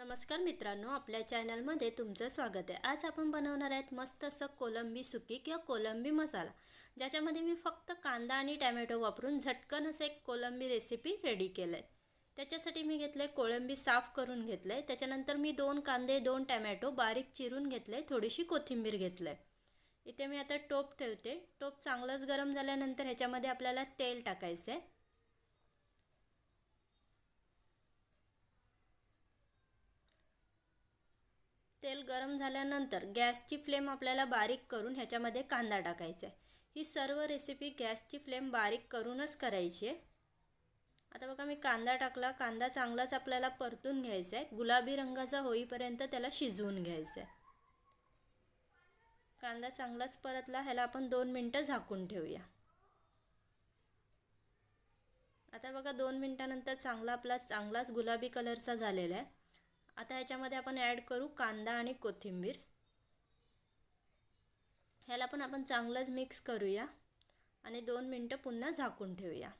नमस्कार मित्रांनो आपल्या चॅनलमध्ये तुमचं स्वागत आहे. आज आपण बनवणार आहेत मस्त असं कोलंबी सुकी किंवा कोलंबी मसाला ज्याच्यामध्ये मी फक्त कांदा आणि टॅमॅटो वापरून झटकन असं एक कोलंबी रेसिपी रेडी केलं आहे त्याच्यासाठी मी घेतलं आहे कोळंबी साफ करून घेतलं आहे त्याच्यानंतर मी दोन कांदे दोन टॅमॅटो बारीक चिरून घेतलं आहे थोडीशी कोथिंबीर घेतलं आहे इथे मी आता टोप ठेवते. टोप चांगलंच गरम झाल्यानंतर ह्याच्यामध्ये आपल्याला तेल टाकायचं आहे तेल गरम झाल्यानंतर गॅसची फ्लेम आपल्याला बारीक करून ह्याच्यामध्ये कांदा टाकायचा आहे. ही सर्व रेसिपी गॅसची फ्लेम बारीक करूनच करायची आहे. आता बघा मी कांदा टाकला. कांदा चांगलाच आपल्याला परतून घ्यायचा आहे. गुलाबी रंगाचा होईपर्यंत त्याला शिजवून घ्यायचं आहे. कांदा चांगलाच परतला. ह्याला आपण दोन मिनटं झाकून ठेवूया. आता बघा दोन मिनटानंतर चांगला आपला चांगलाच गुलाबी कलरचा झालेला आहे. आता ह्याच्यामध्ये आपण ॲड करू कांदा आणि कोथिंबीर. ह्याला पण आपण चांगलंच मिक्स करूया. आणि दोन मिनटं पुन्हा झाकून ठेवूया.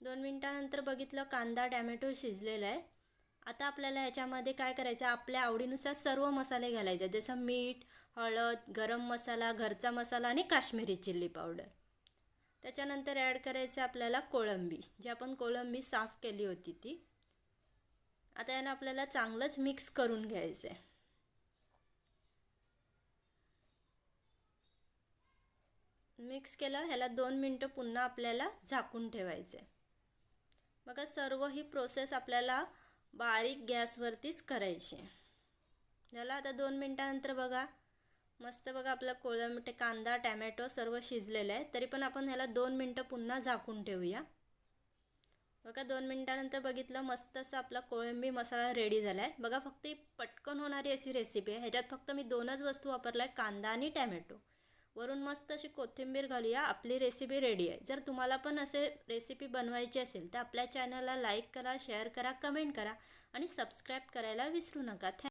दोन मिनटानंतर बघितलं कांदा टॅमॅटो शिजलेला आहे. आता आपल्याला ह्याच्यामध्ये काय करायचं? आपल्या आवडीनुसार सर्व मसाले घालायचे. जसं मीठ हळद गरम मसाला घरचा मसाला आणि काश्मीरी चिल्ली पावडर. त्याच्यानंतर ॲड करायचं आपल्याला कोळंबी. जी आपण कोळंबी साफ केली होती ती. आता यानं आपल्याला चांगलंच मिक्स करून घ्यायचं आहे मिक्स केलं ह्याला दोन मिनटं पुन्हा आपल्याला झाकून ठेवायचं आहे बघा सर्व ही प्रोसेस आपल्याला बारीक गॅसवरतीच करायची आहे. झालं आता दोन मिनटानंतर बघा मस्त बघा आपलं कोळंबटे कांदा टॅमॅटो सर्व शिजलेलं आहे. तरी पण आपण ह्याला दोन मिनटं पुन्हा झाकून ठेवूया. बघा दोन मिनटानंतर बघितलं मस्त असं आपला कोळंबी मसाला रेडी झाला आहे बघा फक्त ही पटकन होणारी अशी रेसिपी आहे. ह्याच्यात फक्त मी दोनच वस्तू वापरल्या आहे कांदा आणि टॅमॅटो. वरून मस्त अशी कोथिंबीर घालूया आपली रेसिपी रेडी आहे. जर तुम्हाला पण असे रेसिपी बनवायची असेल तर आपल्या चॅनलला लाईक करा शेअर करा कमेंट करा आणि सबस्क्राईब करायला विसरू नका. थँक